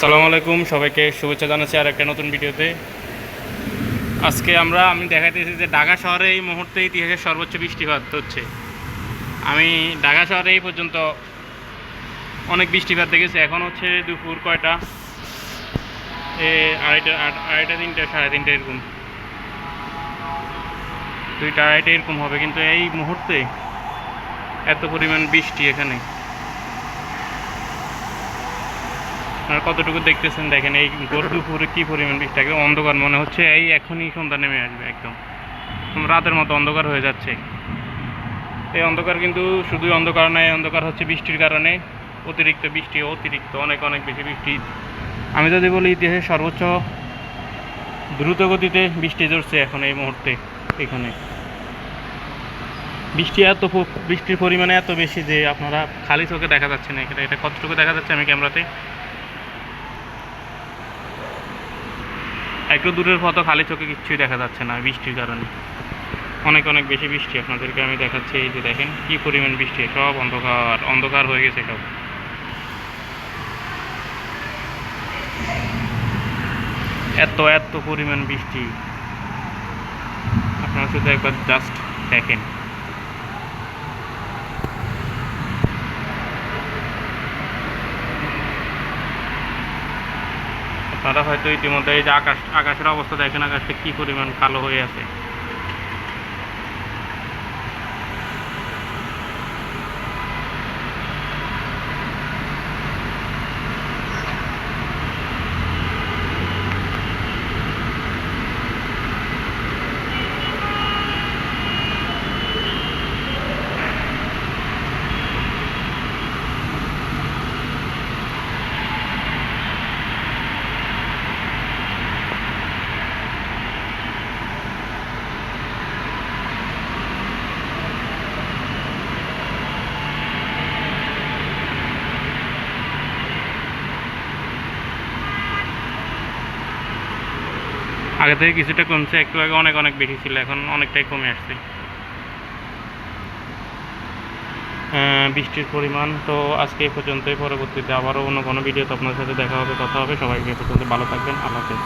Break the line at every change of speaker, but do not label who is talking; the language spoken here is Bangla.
সালামু আলাইকুম, সবাইকে শুভেচ্ছা জানাচ্ছি আর একটা নতুন ভিডিওতে। আজকে আমরা, আমি দেখাইতেছি যে ঢাকা শহরে এই মুহূর্তে ইতিহাসের সর্বোচ্চ বৃষ্টিপাত হচ্ছে। আমি ঢাকা শহরে এই পর্যন্ত অনেক বৃষ্টিপাত দেখেছি। এখন হচ্ছে দুপুর কয়টা? এ, আড়াইটা আড়- আড়াইটা, তিনটে, সাড়ে তিনটে এরকম। দুইটা, আড়াইটা এরকম হবে। কিন্তু এই মুহূর্তে এত পরিমাণ বৃষ্টি এখানে। আপনারা কতটুকু দেখতেছেন দেখেন, এই ভোর দুপুরে কি পরিমাণ বৃষ্টি একদম অন্ধকার মনে হচ্ছে, এই এখনই সন্ধ্যা নেমে আসবে একদম। রাতের মতো অন্ধকার হয়ে যাচ্ছে। এই অন্ধকার কিন্তু শুধুই অন্ধকার নয় অন্ধকার হচ্ছে বৃষ্টির কারণে। অতিরিক্ত বৃষ্টি, অতিরিক্ত অনেক অনেক বেশি বৃষ্টি। আমি যদি বলি ইতিহাসে সর্বোচ্চ দ্রুত গতিতে বৃষ্টি ঝরছে এখন এই মুহূর্তে, এখানে। বৃষ্টি এত বৃষ্টির পরিমাণে এত বেশি যে আপনারা খালি চোখে দেখা যাচ্ছে না এখানে। এটা কতটুকু দেখা যাচ্ছে আমি ক্যামেরাতে? একটু দূরের ফটো খালি চোখে কিচ্ছুই দেখা যাচ্ছে না বৃষ্টির কারণে। অনেক অনেক বেশি বৃষ্টি আপনাদেরকে আমি দেখাচ্ছি, এই যে দেখেন কি পরিমাণ বৃষ্টি, সব অন্ধকার অন্ধকার হয়ে গেছে সব। এত এত পরিমাণ বৃষ্টি। আপনারা শুধু একবার জাস্ট দেখেন। আপনারা হয়তো ইতিমধ্যে এই যে আকাশ, আকাশের অবস্থা দেখেন, আকাশটা কি পরিমাণ কালো হয়ে আছে। আগে থেকে কিছুটা কমছে, একটু আগে অনেক অনেক বেশি ছিল, এখন অনেকটাই কমে আসছে। বৃষ্টির পরিমাণ তো আজকে এই পর্যন্তই, পরবর্তীতে আবারও অন্য কোনো ভিডিওতে আপনার সাথে দেখা হবে, কথা হবে, সবাইকে পর্যন্ত ভালো থাকবেন, আল্লাহ হাফেজ।